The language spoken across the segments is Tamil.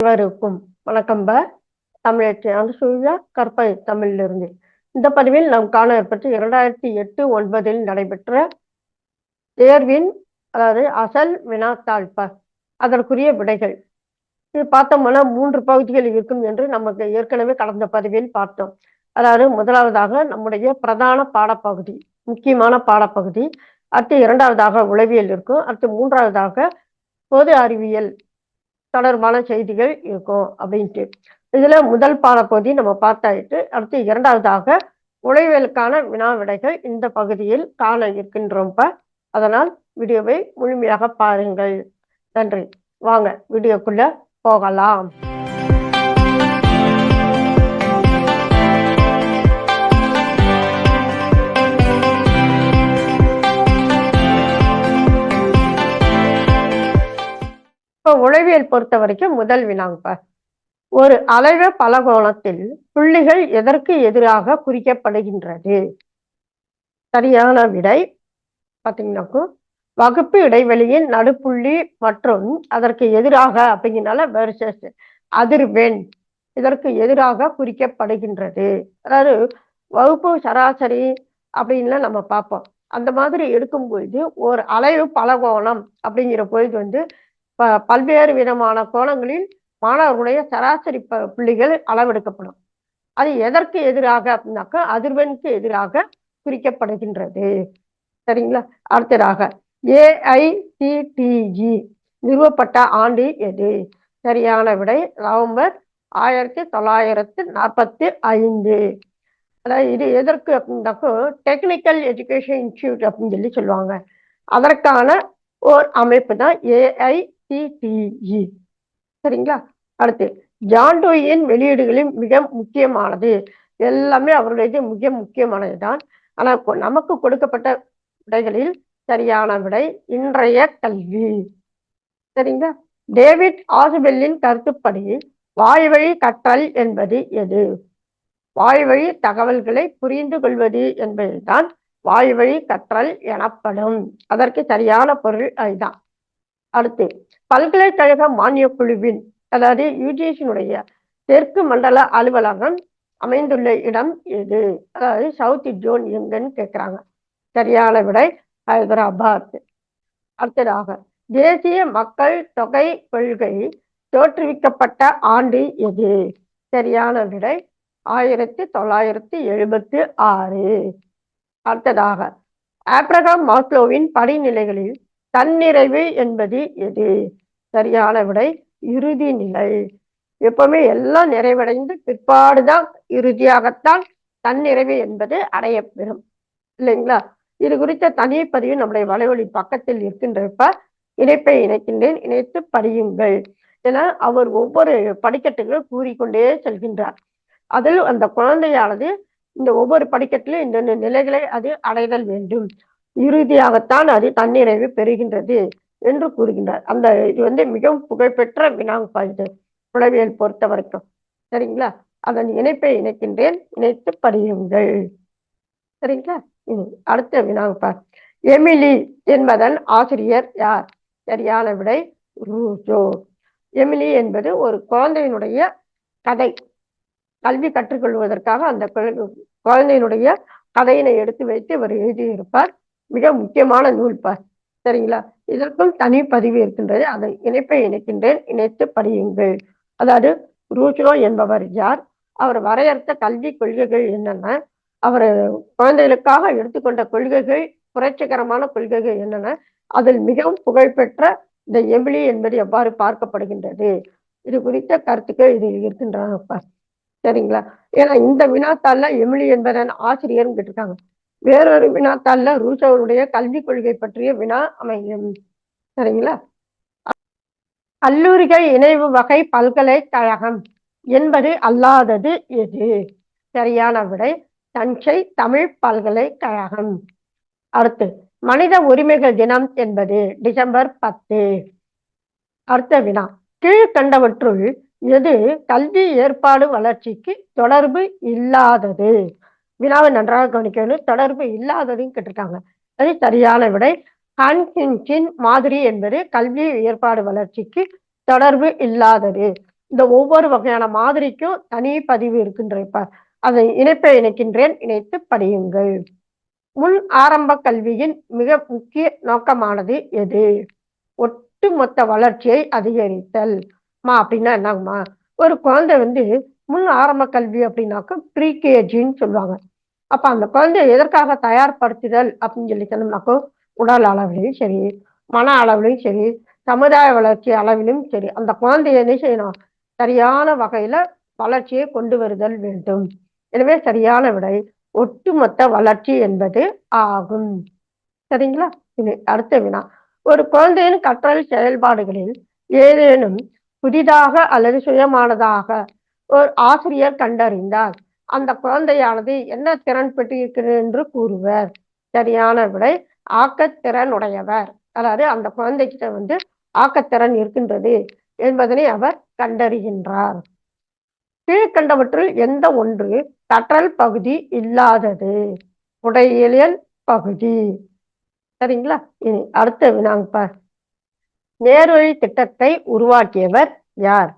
அனைவருக்கும் வணக்கம் ப. தமிழச்சி அனுசூயா தமிழில் தமிழிலிருந்து. இந்த பதிவில் நாம் காண இருப்பது இரண்டாயிரத்தி எட்டு ஒன்பதில் நடைபெற்ற தேர்வின் அதாவது அசல் வினாத்தாழ்ப்ப அதற்குரிய விடைகள். இது பார்த்தோம்னா மூன்று பகுதிகள் இருக்கும் என்று நமக்கு ஏற்கனவே கடந்த பதிவில் பார்த்தோம். அதாவது முதலாவதாக நம்முடைய பிரதான பாடப்பகுதி முக்கியமான பாடப்பகுதி. அடுத்து இரண்டாவதாக உளவியல் இருக்கும். அடுத்து மூன்றாவதாக பொது அறிவியல் தொடர்பான செய்திகள் இருக்கும் அப்படின்ட்டு. இதுல முதல் பாடப்பகுதி நம்ம பார்த்தாயிட்டு அடுத்து இரண்டாவதாக உழைவியலுக்கான வினா விடைகள் இந்த பகுதியில் காண இருக்கின்றோம்ப அதனால் வீடியோவை முழுமையாக பாருங்கள். நன்றி. வாங்க வீடியோக்குள்ள போகலாம். இப்போ பொறுத்த வரைக்கும் முதல் வினாங்க. ஒரு அலைவ பலகோணத்தில் புள்ளிகள் எதற்கு எதிராக குறிக்கப்படுகின்றது? சரியான விடை பார்த்தீங்கன்னாக்கும் வகுப்பு இடைவெளியின் நடுப்புள்ளி மற்றும் அதற்கு எதிராக அப்படிங்கிறனால வெர்சஸ் அதிர்வெண் இதற்கு எதிராக குறிக்கப்படுகின்றது. அதாவது வகுப்பு சராசரி அப்படின்லாம் நம்ம பார்ப்போம். அந்த மாதிரி எடுக்கும்பொழுது ஒரு அலைவு பலகோணம் அப்படிங்கிற பொழுது வந்து ப பல்வேறு விதமான கோணங்களில் மாணவர்களுடைய சராசரி ப புள்ளிகள் அளவெடுக்கப்படும். அது எதற்கு எதிராக அப்படின்னாக்கா அதிர்வெண்க்கு எதிராக குறிக்கப்படுகின்றது. சரிங்களா? அடுத்ததாக ஏஐசிடிஜி நிறுவப்பட்ட ஆண்டு எது? சரியான விடை நவம்பர் ஆயிரத்தி தொள்ளாயிரத்து நாற்பத்தி ஐந்து. அதாவது இது எதற்கு அப்படின்னாக்கா டெக்னிக்கல் எஜுகேஷன் இன்ஸ்டியூட் அப்படின்னு சொல்லி சொல்லுவாங்க. அதற்கான ஓர் அமைப்பு தான் ஏஐ ஏஐசிடிஇ சரிங்களா? அடுத்து ஜான்டோயின் வெளியீடுகளில் மிக முக்கியமானது. எல்லாமே அவருடையது மிக முக்கியமானது தான் ஆனால் நமக்கு கொடுக்கப்பட்ட விடைகளில் சரியான விடை இன்றைய கல்வி. சரிங்களா? டேவிட் ஆசுபெல்லின் கருத்துப்படி வாய்வழி கற்றல் என்பது எது? வாய்வழி தகவல்களை புரிந்து கொள்வது என்பதுதான் வாய்வழி கற்றல் எனப்படும். அதற்கு சரியான பொருள் அதுதான். அடுத்து பல்கலைக்கழக மானிய குழுவின் அதாவது யுஜிசியினுடைய தெற்கு மண்டல அலுவலகம் அமைந்துள்ள இடம் எது அதாவது சவுத் ஜோன் எங்கன்னு கேட்குறாங்க சரியான விடை ஹைதராபாத். அடுத்ததாக தேசிய மக்கள் தொகை கொள்கை தோற்றுவிக்கப்பட்ட ஆண்டு எது? சரியான விடை ஆயிரத்தி தொள்ளாயிரத்தி எழுபத்தி ஆறு. அடுத்ததாக ஆப்ரகாம் மாஸ்லோவின் படிநிலைகளில் தன்னிறைவு என்பது எது? சரியான விடை இறுதி நிலை. எப்பவுமே எல்லாம் நிறைவடைந்து பிற்பாடுதான் இறுதியாகத்தான் தன்னிறைவு என்பது அடையப்பெறும். இல்லைங்களா? இது குறித்த தனி பதிவு நம்முடைய வலைவழி பக்கத்தில் இருக்கின்றப்ப இணைப்பை இணைக்கின்றேன். இணைத்து படியுங்கள் என அவர் ஒவ்வொரு படிக்கட்டுகளும் கூறிக்கொண்டே செல்கின்றார். அதில் அந்த குழந்தையானது இந்த ஒவ்வொரு படிக்கட்டிலும் இந்த நிலைகளை அது அடைதல் வேண்டும். இறுதியாகத்தான் அது தன்னிறைவு பெறுகின்றது என்று கூறுகின்றார். அந்த இது வந்து மிகவும் புகழ்பெற்ற வினாங்கப்பா இது புலவியல் பொறுத்த வரைக்கும். சரிங்களா? அதன் இணைப்பை இணைக்கின்றேன். இணைத்து படியுங்கள். சரிங்களா? அடுத்த வினாங்கப்பா எமிலி என்பதன் ஆசிரியர் யார்? சரியான விடை ரூசோ எமிலி என்பது ஒரு குழந்தையினுடைய கதை. கல்வி கற்றுக்கொள்வதற்காக அந்த குழந்தையினுடைய கதையினை எடுத்து வைத்து இவர் எழுதியிருப்பார். மிக முக்கியமான நூல்பார் சரிங்களா? இதற்கும் தனி பதிவு இருக்கின்றது. அதன் இணைப்பை இணைக்கின்றேன். இணைத்து படியுங்கள். அதாவது ரூச்சோ என்பவர் யார்? அவர் வரையறுத்த கல்வி கொள்கைகள் என்னென்ன? அவர் குழந்தைகளுக்காக எடுத்துக்கொண்ட கொள்கைகள் புரட்சிகரமான கொள்கைகள் என்னென்ன? அதில் மிகவும் புகழ்பெற்ற இந்த எமிலி என்பது எவ்வாறு பார்க்கப்படுகின்றது? இது குறித்த கருத்துக்கள் இதில் இருக்கின்றன சரிங்களா? ஏன்னா இந்த வினாத்தாள்ல எமிலி என்பதன் ஆசிரியரும் கேட்டிருக்காங்க. வேறொரு வினாத்தாள்ல ரூசோவுடைய கல்விக் கொள்கை பற்றிய வினா அமையும். சரிங்களா? கல்லூரிகள் இணைவு வகை பல்கலைக்கழகம் என்பது அல்லாதது எது? சரியான விடை தஞ்சை தமிழ் பல்கலைக்கழகம். அடுத்து மனித உரிமைகள் தினம் என்பது டிசம்பர் பத்து. அடுத்த வினா கீழ்கண்டவற்றுள் எது கல்வி ஏற்பாடு வளர்ச்சிக்கு தொடர்பு இல்லாதது? வினாவை நன்றாக கவனிக்கணும் தொடர்பு இல்லாததையும் கேட்டிருக்காங்க. அது சரியான விடை ஹன்ஹின்ஸின் மாதிரி என்பது கல்வி ஏற்பாடு வளர்ச்சிக்கு தொடர்பு இல்லாதது. இந்த ஒவ்வொரு வகையான மாதிரிக்கும் தனி பதிவு இருக்கின்ற இப்ப அதை இணைப்பை இணைக்கின்றேன் இணைத்து படியுங்கள். முன் ஆரம்ப கல்வியின் மிக முக்கிய நோக்கமானது எது? ஒட்டுமொத்த வளர்ச்சியை அதிகரித்தல். மா அப்படின்னா என்னங்கம்மா? ஒரு குழந்தை வந்து முன் ஆரம்ப கல்வி அப்படின்னாக்க ப்ரீ கேஜின்னு சொல்லுவாங்க. அப்ப அந்த குழந்தைய எதற்காக தயார்படுத்துதல் அப்படின்னு சொல்லி சொன்னோம்னாக்கோ உடல் அளவிலையும் சரி மன அளவிலையும் சரி சமுதாய வளர்ச்சி அளவிலும் சரி அந்த குழந்தைய என்ன செய்யணும்? சரியான வகையில வளர்ச்சியை கொண்டு வருதல் வேண்டும். எனவே சரியான விடை ஒட்டுமொத்த வளர்ச்சி என்பது ஆகும். சரிங்களா? இனி அடுத்த வினா. ஒரு குழந்தையின் கற்றல் செயல்பாடுகளில் ஏதேனும் புதிதாக அல்லது சுயமானதாக ஒரு ஆசிரியர் கண்டறிந்தார் அந்த குழந்தையானது என்ன திறன் பெற்றிருக்கிறது என்று கூறுவர். சரியான விடை ஆக்கத்திறன் உடையவர் அதாவது அந்த குழந்தைகிட்ட வந்து ஆக்கத்திறன் இருக்கின்றது என்பதனை அவர் கண்டறிகின்றார். கீழ்கண்டவற்றில் எந்த ஒன்று கற்றல் பகுதி இல்லாதது. உடையியல் பகுதி. சரிங்களா? இனி அடுத்த வினாங்கப்பா. நேர்வழி திட்டத்தை உருவாக்கியவர் யார்?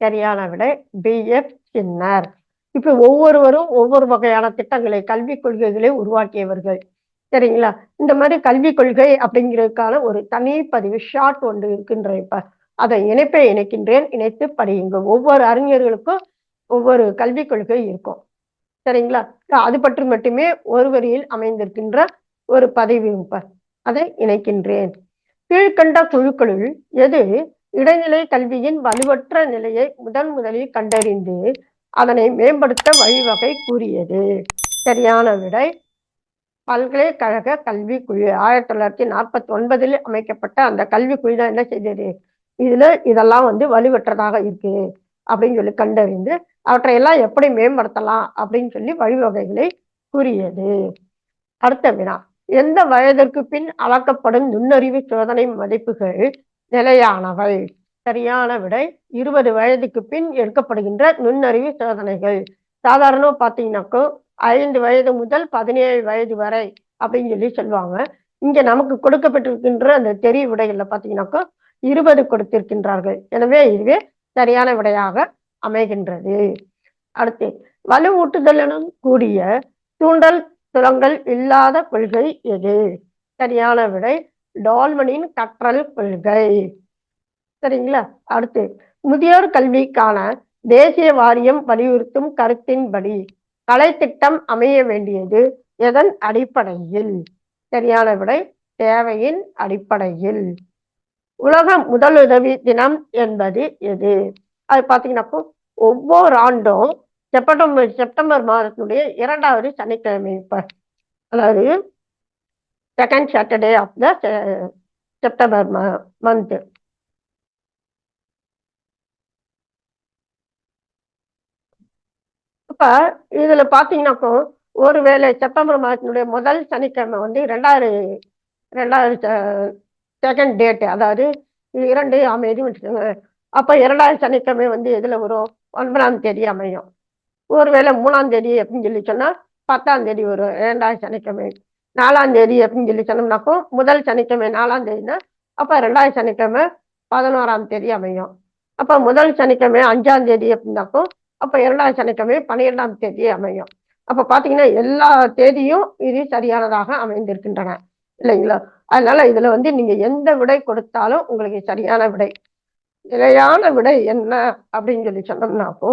சரியான விடை பி. எஃப். சின்னர். இப்ப ஒவ்வொருவரும் ஒவ்வொரு வகையான திட்டங்களை கல்விக் கொள்கைகளை உருவாக்கியவர்கள். சரிங்களா? இந்த மாதிரி கல்விக் கொள்கை அப்படிங்கிறதுக்கான ஒரு தனி பதிவு ஷார்ட் ஒன்று இருக்கின்ற இப்ப அதை இணைப்பை இணைக்கின்றேன். இணைத்து படியுங்க ஒவ்வொரு அறிஞர்களுக்கும் ஒவ்வொரு கல்விக் கொள்கை இருக்கும். சரிங்களா? அது பற்றி மட்டுமே ஒரு வரியில் அமைந்திருக்கின்ற ஒரு பதிவு இப்ப அதை இணைக்கின்றேன். கீழ்கண்ட குழுக்களுள் எது இடைநிலை கல்வியின் வலுவற்ற நிலையை முதன் முதலில் கண்டறிந்து அதனை மேம்படுத்த வழிவகை கூறியது. சரியான விடை. பல்கலைக்கழக கல்விக்குழு. ஆயிரத்தி தொள்ளாயிரத்தி நாற்பத்தி ஒன்பதில் அமைக்கப்பட்ட அந்த கல்விக்குழு தான் என்ன செய்தது? இதுல இதெல்லாம் வந்து வலுவற்றதாக இருக்கு அப்படின்னு சொல்லி கண்டறிந்து அவற்றையெல்லாம் எப்படி மேம்படுத்தலாம் அப்படின்னு சொல்லி வழிவகைகளை கூறியது. அடுத்த வினா. எந்த வயதிற்கு பின் அளக்கப்படும் நுண்ணறிவு சோதனை மதிப்புகள் நிலையானவை? சரியான விடை இருபது வயதுக்கு பின் எடுக்கப்படுகின்ற நுண்ணறிவு சோதனைகள். சாதாரண பார்த்தீங்கன்னாக்கோ ஐந்து வயது முதல் பதினேழு வயது வரை அப்படின்னு சொல்லி சொல்லுவாங்க. இங்க நமக்கு கொடுக்கப்பட்டிருக்கின்ற அந்த தெரிய விடைகள்ல பார்த்தீங்கன்னாக்கோ இருபது கொடுத்திருக்கின்றார்கள். எனவே இதுவே சரியான விடையாக அமைகின்றது. அடுத்து வலுவூட்டுதலுடன் கூடிய தூண்டல் துலங்கள் இல்லாத கொள்கை எது? சரியான விடை டால்மனின் கற்றல் கொள்கை. சரிங்களா? அடுத்து முதியோர் கல்விக்கான தேசிய வாரியம் வலியுறுத்தும் கருத்தின்படி கலைத்திட்டம் அமைய வேண்டியது எதன் அடிப்படையில்? சரியான விடை தேவையின் அடிப்படையில். உலக முதலுதவி தினம் என்பது எது? அது பார்த்தீங்கன்னாக்கோ ஒவ்வொரு ஆண்டும் செப்டம்பர் செப்டம்பர் மாதத்தினுடைய இரண்டாவது சனிக்கிழமை அதாவது second Saturday of the September month இப்ப இதுல பாத்தீங்கன்னாக்கோ ஒருவேளை செப்டம்பர் மாதத்தினுடைய முதல் சனிக்கிழமை வந்து ரெண்டாயிரம் ரெண்டாவது செகண்ட் டேட் அதாவது இரண்டு அமைதி வச்சுக்கோங்க அப்ப இரண்டாயிரம் சனிக்கிழமை வந்து எதுல வரும்? ஒன்பதாம் தேதி அமையும். ஒருவேளை மூணாம் தேதி அப்படின்னு சொல்லி சொன்னா பத்தாம் தேதி வரும் இரண்டாயிரம் சனிக்கிழமை. நாலாம் தேதி அப்படின்னு சொல்லி சொன்னோம்னாக்கோ முதல் சனிக்கிழமை நாலாம் தேதினா அப்ப ரெண்டாயிரம் சனிக்கிழமை பதினோராம் தேதி அமையும். அப்ப முதல் சனிக்கிழமை அஞ்சாம் தேதி அப்படின்னாக்கோ அப்ப இரண்டாவது சனிக்கிழமை பன்னிரெண்டாம் தேதி அமையும். அப்ப பாத்தீங்கன்னா எல்லா தேதியும் இது சரியானதாக அமைந்திருக்கின்றன. இல்லைங்களா? அதனால இதுல வந்து நீங்க எந்த விடை கொடுத்தாலும் உங்களுக்கு சரியான விடை. நிலையான விடை என்ன அப்படின்னு சொல்லி சொன்னோம்னாக்கோ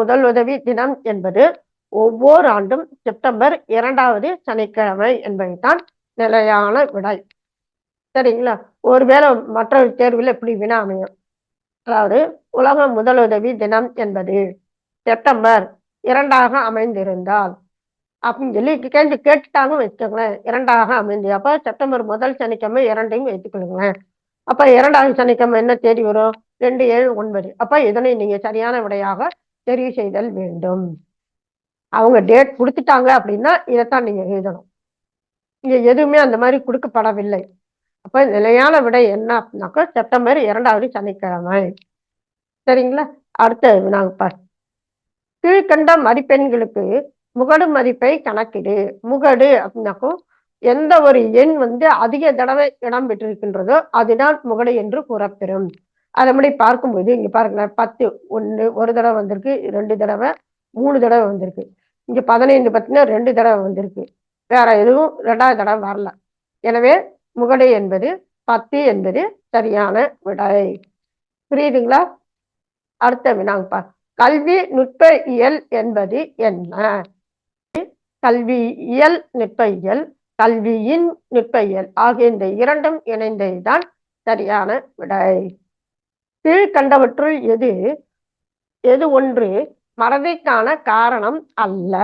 முதல் உதவி தினம் என்பது ஒவ்வொரு ஆண்டும் செப்டம்பர் இரண்டாவது சனிக்கிழமை என்பதுதான் நிலையான விடை. சரிங்களா? ஒருவேளை மற்ற தேர்வில் எப்படி வினா அமையும். அதாவது உலக முதலுதவி தினம் என்பது செப்டம்பர் இரண்டாக அமைந்திருந்தால். அப்படின்னு சொல்லி கேள்வி கேட்டுட்டாங்க வச்சுக்கோங்களேன். இரண்டாக அமைந்து அப்ப செப்டம்பர் முதல் சனிக்கிழமை இரண்டையும் வைத்துக்கொள்ளுங்களேன் அப்ப இரண்டாவது சனிக்கிழமை என்ன தேதி வரும்? ரெண்டு ஏழு ஒன்பது. அப்ப இதனை நீங்க சரியான விடையாக தெரிவு செய்தல் வேண்டும். அவங்க டேட் கொடுத்துட்டாங்க அப்படின்னா இதைத்தான் நீங்க எழுதணும். இங்க எதுவுமே அந்த மாதிரி கொடுக்கப்படவில்லை. அப்போ நிலையான விடை என்ன அப்படின்னாக்கா செப்டம்பர் இரண்டாவது சனிக்கிழமை. சரிங்களா? அடுத்த வினாங்க கீழ்கண்ட மதிப்பெண்களுக்கு முகடு மதிப்பை கணக்கிடு. முகடு அப்படின்னாக்கும் எந்த ஒரு எண் வந்து அதிக தடவை இடம் பெற்றிருக்கின்றதோ அதுதான் முகடு என்று கூறப்பெறும். அதன்படி பார்க்கும்போது இங்க பாருங்களேன் பத்து ஒன்று ஒரு தடவை வந்திருக்கு ரெண்டு தடவை மூணு தடவை வந்திருக்கு. இங்க பதினைந்து பார்த்தீங்கன்னா ரெண்டு தடவை வந்திருக்கு. வேற எதுவும் ரெண்டாவது தடவை வரல. எனவே முகடை என்பது பத்து என்பது சரியான விடை. புரியுதுங்களா? அடுத்த வினாங்கப்பா. கல்வி நுட்ப இயல் என்பது என்ன? கல்வியியல் நுட்ப இயல் கல்வியின் நுட்ப இயல் ஆகிய இந்த இரண்டும் இணைந்ததுதான் சரியான விடை. கீழ்கண்டவற்றுள் எது எது ஒன்று மறதிக்கான காரணம் அல்ல.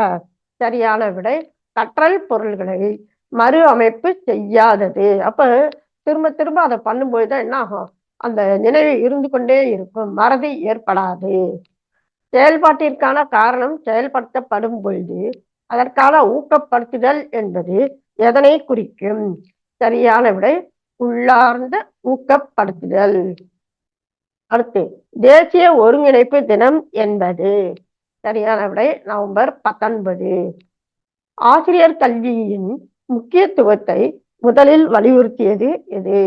சரியான விடை. கற்றல் பொருள்களை மறு அமைப்பு செய்யாதது. அப்ப திரும்ப திரும்ப அதை பண்ணும்போது தான் என்ன ஆகும்? அந்த நினைவு இருந்து கொண்டே இருக்கும். மறதி ஏற்படாது. செயல்பாட்டிற்கான காரணம் செயல்படுத்தப்படும் பொழுது அதற்கான ஊக்கப்படுத்துதல் என்பது எதனை குறிக்கும்? சரியான விடை உள்ளார்ந்த ஊக்கப்படுத்துதல். அடுத்து தேசிய ஒருங்கிணைப்பு தினம் என்பது. சரியான விடை நவம்பர் பத்தொன்பது. ஆசிரியர் கல்வியின் முக்கியத்துவத்தை முதலில் வலியுறுத்தியது எது?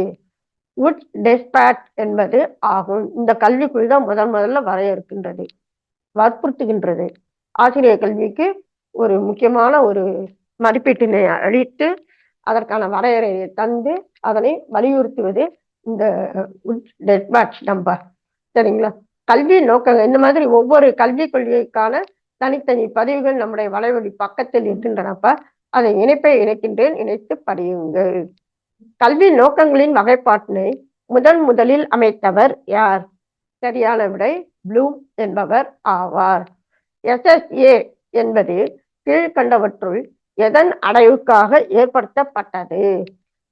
உட் டெஸ்பேட் என்பது ஆகும். இந்த கல்விக்குள் தான் முதன் முதல்ல வரையறுக்கின்றது வற்புறுத்துகின்றது. ஆசிரியர் கல்விக்கு ஒரு முக்கியமான ஒரு மதிப்பீட்டினை அளித்து அதற்கான வரையறையை தந்து அதனை வலியுறுத்துவது இந்த டெஸ்பேட் நம்பர் சரிங்களா? கல்வி நோக்கங்கள் இந்த மாதிரி ஒவ்வொரு கல்வி கொள்கைக்கான தனித்தனி பதிவுகள் நம்முடைய வலைவழி பக்கத்தில் இருக்கின்றனப்ப அதை இணைப்பை இணைக்கின்றேன் இணைத்து படியுங்கள். கல்வி நோக்கங்களின் வகைப்பாட்டினை முதன் முதலில் அமைத்தவர் யார்? சரியான விடை ப்ளூம் என்பவர் ஆவார். எஸ்எஸ்ஏ என்பது கீழ்கண்டவற்றுள் எதன் அடைவுக்காக ஏற்படுத்தப்பட்டது?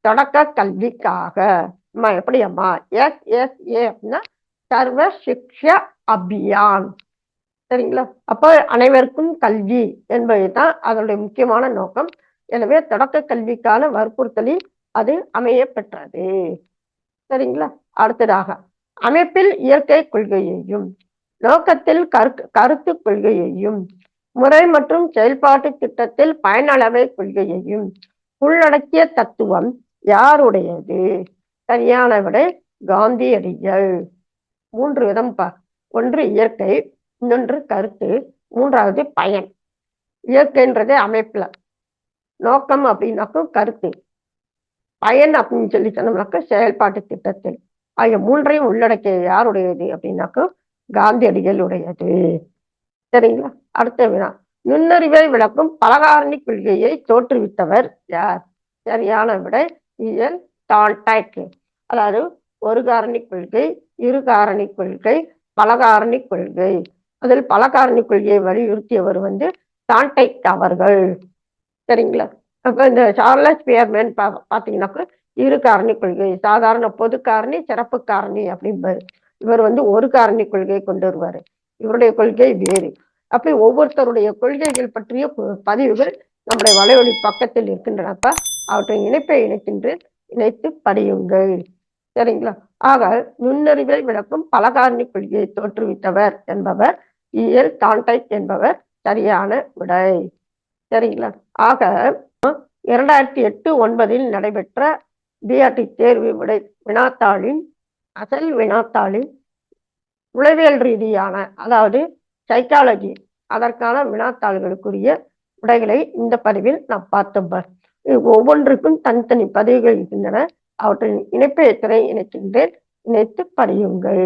தொடக்க கல்விக்காக. அம்மா எப்படி அம்மா எஸ் அப்படின்னா சர்வ சிக்ஷா அபியான். சரிங்களா? அப்போ அனைவருக்கும் கல்வி என்பதுதான் அதனுடைய முக்கியமான நோக்கம். எனவே தொடக்க கல்விக்கான வற்புறுத்தலில் அது அமைய பெற்றது. சரிங்களா? அடுத்ததாக அமைப்பில் இயற்கை கொள்கையையும் நோக்கத்தில் கரு கருத்து கொள்கையையும் முறை மற்றும் செயல்பாட்டு திட்டத்தில் பயனளவை கொள்கையையும் உள்ளடக்கிய தத்துவம் யாருடையது? சரியானவிடை காந்தியடிகள். மூன்று விதம் ஒன்று இயற்கை இன்னொன்று கருத்து மூன்றாவது பயன். இயற்கைன்றது அமைப்புல. நோக்கம் அப்படின்னாக்கும் கருத்து. பயன் அப்படின்னு சொல்லி சொன்னோம்னாக்க செயல்பாட்டு திட்டத்தில். ஆகிய மூன்றையும் உள்ளடக்கிய யாருடையது அப்படின்னாக்கும் காந்தியடிகளுடையது. சரிங்களா? அடுத்த வினா. நுண்ணறிவை விளக்கும் பலகாரணி கொள்கையை தோற்றுவித்தவர் யார்? சரியான விட இயல் டான்டைக் அதாவது ஒரு காரணி கொள்கை இரு காரணி கொள்கை பலகாரணி கொள்கை. அதில் பலகாரணி கொள்கையை வலியுறுத்தியவர் வந்து டான்டைக் அவர்கள் சரிங்களா? அப்போ இந்த சார்லஸ் பியர்மேன் பா பார்த்தீங்கன்னாக்கா இரு காரணி கொள்கை சாதாரண பொது காரணி சிறப்பு காரணி அப்படிம்பாரு. இவர் வந்து ஒரு காரணி கொள்கையை கொண்டு வருவார். இவருடைய கொள்கை வேறு. அப்படி ஒவ்வொருத்தருடைய கொள்கைகள் பற்றிய பதிவுகள் நம்முடைய வலைவழி பக்கத்தில் இருக்கின்றனப்ப அவற்றை இணைப்பை இணைக்கின்ற இணைத்து படியுங்கள். சரிங்களா? ஆக நுண்ணறிவை விளக்கும் பலகாரணி கொள்கையை தோற்றுவித்தவர் என்பவர் இஎல் தாண்டைக் என்பவர் சரியான விடை. சரிங்களா? ஆக இரண்டாயிரத்தி எட்டு ஒன்பதில் நடைபெற்ற பிஆர்டி தேர்வு விடை வினாத்தாளின் அசல் வினாத்தாளின் உளவியல் ரீதியான அதாவது சைக்காலஜி அதற்கான வினாத்தாள்களுக்குரிய விடைகளை இந்த பதிவில் நாம் பார்த்தோம் ஒவ்வொன்றுக்கும் தனித்தனி பதிவுகள் இருக்கின்றன. அவற்றின் இணைப்பு எத்தனை இணைக்கின்றேன்? இணைத்து பதியுங்கள்